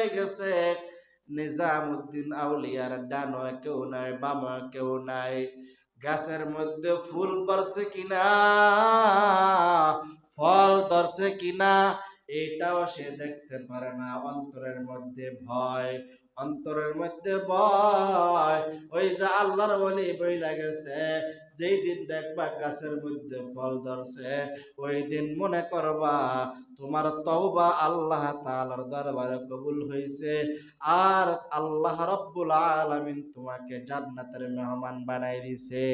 হয়ে গেছে। নিজামুদ্দিন আউলিয়ার ডান কেউ নাই বাম কেউ নাই। গাছের মধ্যে ফুল পড়ছে কিনা, ফল ধরছে কিনা, এটাও সে দেখতে পারে না। অন্তরের মধ্যে ভয়। অন্তরের মধ্যে বয়, ওই যে আল্লাহর বলি বই লাগেছে যেই দিন দেখবা গাছের মধ্যে ফল ধরছে, ওই দিন মনে করবা তোমার তওবা আল্লাহ তাআলার দরবারে কবুল হয়েছে আর আল্লাহ রব্বুল আলামিন তোমাকে জান্নাতের মেহমান বানাই দিছে।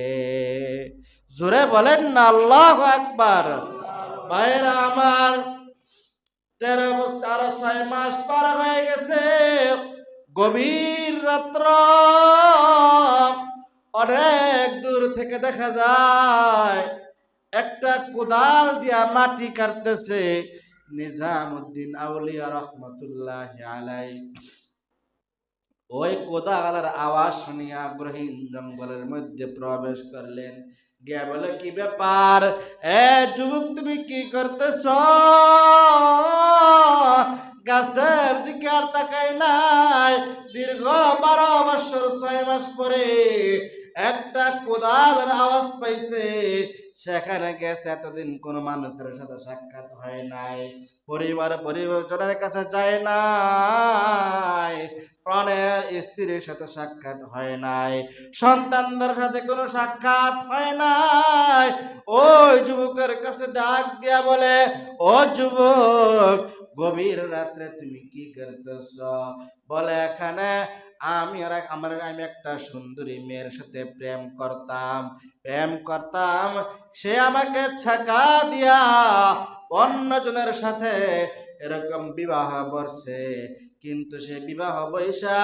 জোরে বলেন না, আল্লাহ একবার ভাইরা আমার, তেরো চার ছয় মাস পার হয়ে গেছে। গভীর রাত্র। অনেক দূর থেকে দেখা যায়, একটা কোদাল দিয়া মাটি কাটতেছে। নিজামুদ্দিন আউলিয়া রহমতুল্লাহ আলাই ওই কোদাগালার আওয়াজ শুনিয়া গ্রহীন জঙ্গলের মধ্যে প্রবেশ করলেন। গিয়া বলে, কি ব্যাপার? এ যুবক, তুমি কি করতেছ? গাছের দিকে আর তাকাই নাই। দীর্ঘ বারো বছর ছয় মাস পরে একটা কোদালের আওয়াজ পাইছে, সেখানে গেছে এতদিন কোনো মানুষের সাথে সাক্ষাৎ হয় নাই। পরিবার পরিজনের কাছে যায় নাই, প্রাণের স্ত্রীর সাথে সাক্ষাৎ হয় নাই, সন্তানদের সাথে কোনো সাক্ষাৎ হয় নাই। ওই যুবকের কাছে ডাক দিয়া বলে, ও যুবক, গভীর রাত্রে তুমি কি করতেছ? বলে, এখানে আমি আর আমার আমি একটা সুন্দরী মেয়ের সাথে প্রেম করতাম। প্রেম করতাম, সে আমাকে ছাকা দিয়া অন্যজনের সাথে এরকম বিবাহ বর্ষে কিন্তু সে বিবাহ বৈশা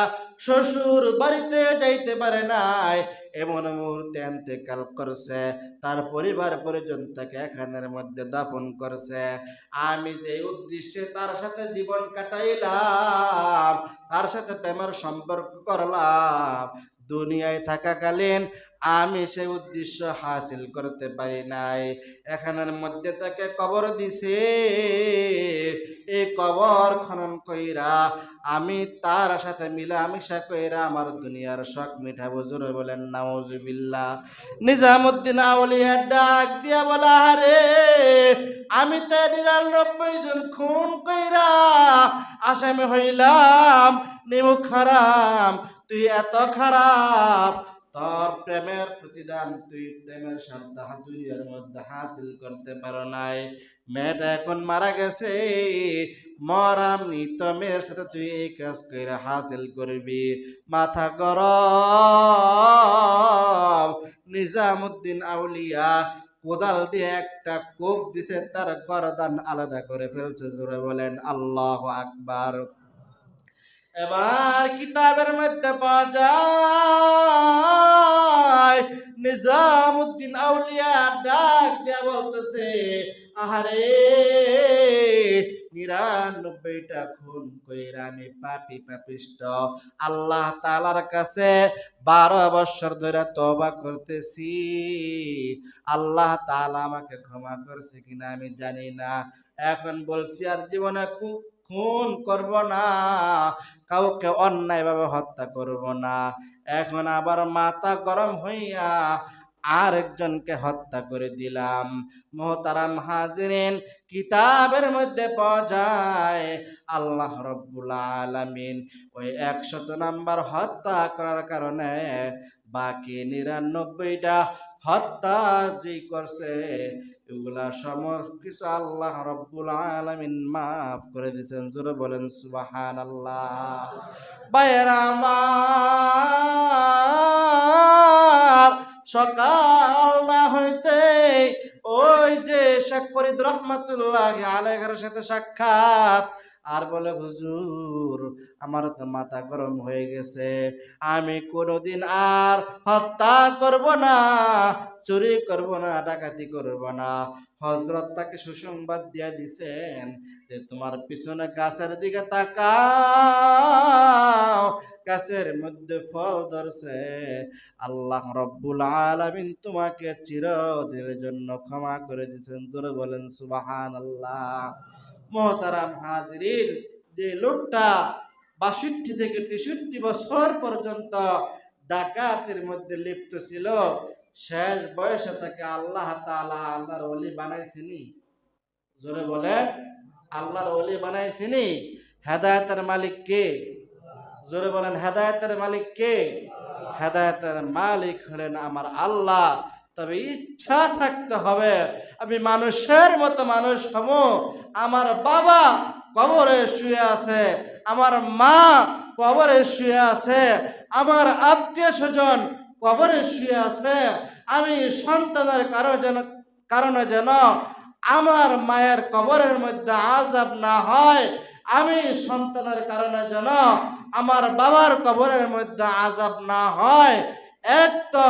শ্বশুর বাড়িতে যাইতে পারে নাই। এমন মুহূর্তে এতেকাল করছে, তার পরিবার পরিজন তাকে এখানের মধ্যে দাফন করছে। আমি যে উদ্দেশ্যে তার সাথে জীবন কাটাইলাম, তার সাথে প্রেমের সম্পর্ক করলাম দুনিয়ায় থাকাকালীন আমি সে উদ্দেশ্য হাসিল করতে পারি নাই। এখানের মধ্যে তাকে কবর দিছে। এই কবর খনন কইরা আমি তার সাথে মিলা মিলামিশা কইরা আমার দুনিয়ার শখ মিঠাবো জোরে বলেন, নাউজুবিল্লাহ। নিজামুদ্দিন আউলিয়া ডাক দিয়া বলা হারে আমি তো নিরানব্বই জন খুন কইরা আসামি হইলাম, নিমুখ খারাপ তুই এত খারাপ। তোর প্রেমের প্রতিদান তুই প্রেমের সন্তান দুনিয়ার মধ্যে হাসিল করতে পারো নাই। মেয়েটা এখন মারা গেছে। মরাম নিত মেয়ের সাথে তুই এই কাজ করে হাসিল করবি। মাথা কর নিজামুদ্দিন আউলিয়া কোদাল দিয়ে একটা কোপ দিছে, তার গরদান আলাদা করে ফেলছে, জোরে বলেন আল্লাহ আকবার। এবার কিতাবের মধ্যে পাওয়া নিজামুদ্দিন আউলিয়া ডাক দিয়া বলতেছে, আহারে, নিরানব্বইটা খুন কইরা আমি পাপি পাপিষ্ট। আল্লাহ তালার কাছে বারো বছর ধরে তবা করতেছি। আল্লাহ তাআলা আমাকে ক্ষমা করছে কিনা আমি জানি না। এখন বলছি, আর জীবনে খুন করব না, কাউকে অন্যায়ভাবে হত্যা করব না। এখন আবার মাথা গরম হইয়া আরেকজনকে হত্যা করে দিলাম। মোহতারাম হাজিরিন, কিতাবের মধ্যে পাওয়া যায়, আল্লাহ রব্বুল আলামিন ওই একশত নাম্বার হত্যা করার কারণে বাকি নিরানব্বইটা হত্যা যে করছে, এগুলা সমস্ত কিছু আল্লাহ রব্বুল আলমিন মাফ করে দিয়েছেন। জোরে বলেন সুবাহান আল্লাহ বাইরা আমার সকাল না হইতে ওই যে শেখ ফরিদ রহমতুল্লাহ আলেগার সাথে সাক্ষাৎ। আর বলে, হুজুর, আমার তো মাথা গরম হয়ে গেছে। আমি কোনোদিন আর হত্যা করব না, চুরি করব না, ডাকাতি করব না। হজরত তাকে সুসংবাদ দিয়া দিছেন। তোমার পিছনে গাছের দিকে তাকাও, গাছের মধ্যে ফল ধরছে। আল্লাহ রব্বুল আলামিন তোমাকে চিরদিনের জন্য ক্ষমা করে দিয়েছেন। তোরে বলেন সুবাহান আল্লাহ মহতারাম হাজরিন, যে লোকটা বাষট্টি থেকে তেষট্টি বছর পর্যন্ত ডাকাতের মধ্যে লিপ্ত ছিল, শেষ বয়সে তাকে আল্লাহ তাআলা আল্লাহর ওলি বানাইছেনি। জোরে বলেন আল্লাহর ওলি বানাইছেনি হেদায়তের মালিক কে? জোরে বলেন, হেদায়তের মালিক কে? হেদায়তের মালিক হলেন আমার আল্লাহ। তবে ইচ্ছা থাকতে হবে, আমি মানুষের মতো মানুষ হব। আমার বাবা কবরে শুয়ে আছে, আমার মা কবরে শুয়ে আছে, আমার আত্মীয় স্বজন কবরে শুয়ে আছে। আমি সন্তানের কারও যেন কারণে যেন আমার মায়ের কবরের মধ্যে আজাব না হয়, আমি সন্তানের কারণে যেন আমার বাবার কবরের মধ্যে আজাব না হয়। এক তো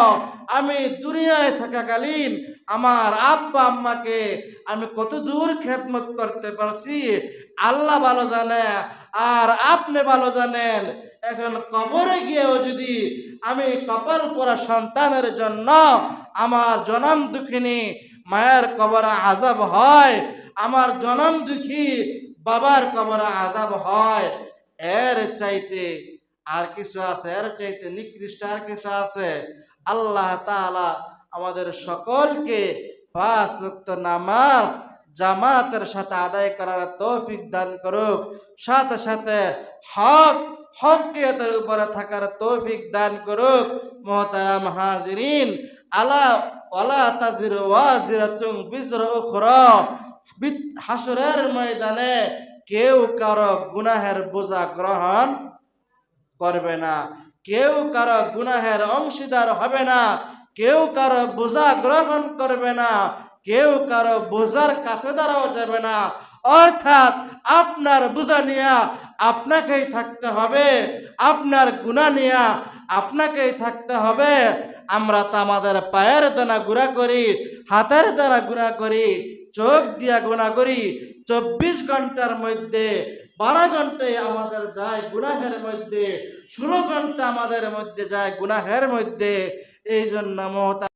আমি দুনিয়ায় থাকাকালীন আমার আব্বা আম্মাকে আমি কত দূর খেদমত করতে পারছি, আল্লাহ ভালো জানে আর আপনি ভালো জানেন। এখন কবরে গিয়েও যদি আমি কপাল পরা সন্তানের জন্য আমার জনম দুঃখিনী মায়ের কবরে আজাব হয়, আমার জনম দুঃখী বাবার কবরে আজাব হয়। এর চাইতে আর কিছু আছে, এর চাইতে নিকৃষ্ট আর কিছু আছে। আল্লাহ তাআলা আমাদের সকলকে নামাজ জামাতের সাথে আদায় করার তৌফিক দান করুক। সাথে সাথে হক, হকিয়তের উপরে থাকার তৌফিক দান করুক। মোহতারাম হাজিরিন, আলা বিজর হাসরের ময়দানে কেউ কারও গুনাহের বোঝা গ্রহণ করবে না। কেউ কারও গুনাহের অংশীদার হবে না। কেউ কারও বোঝা গ্রহণ করবে না। কেউ কারও বোঝার কাছে দাঁড়াও যাবে না। অর্থাৎ আপনার বোঝা নিয়ে আপনাকেই থাকতে হবে। আপনার গুণা নিয়ে আপনাকেই থাকতে হবে। আমরা তো আমাদের পায়ের দানা গুণা করি, হাতের দানা গুণা করি, চোখ দিয়া গুণা করি, চব্বিশ ঘণ্টার মধ্যে, বারো ঘন্টায় আমাদের যায় গুনাহের মধ্যে, ষোলো ঘণ্টা আমাদের মধ্যে যায় গুনাহের মধ্যে, এই জন্য মহতা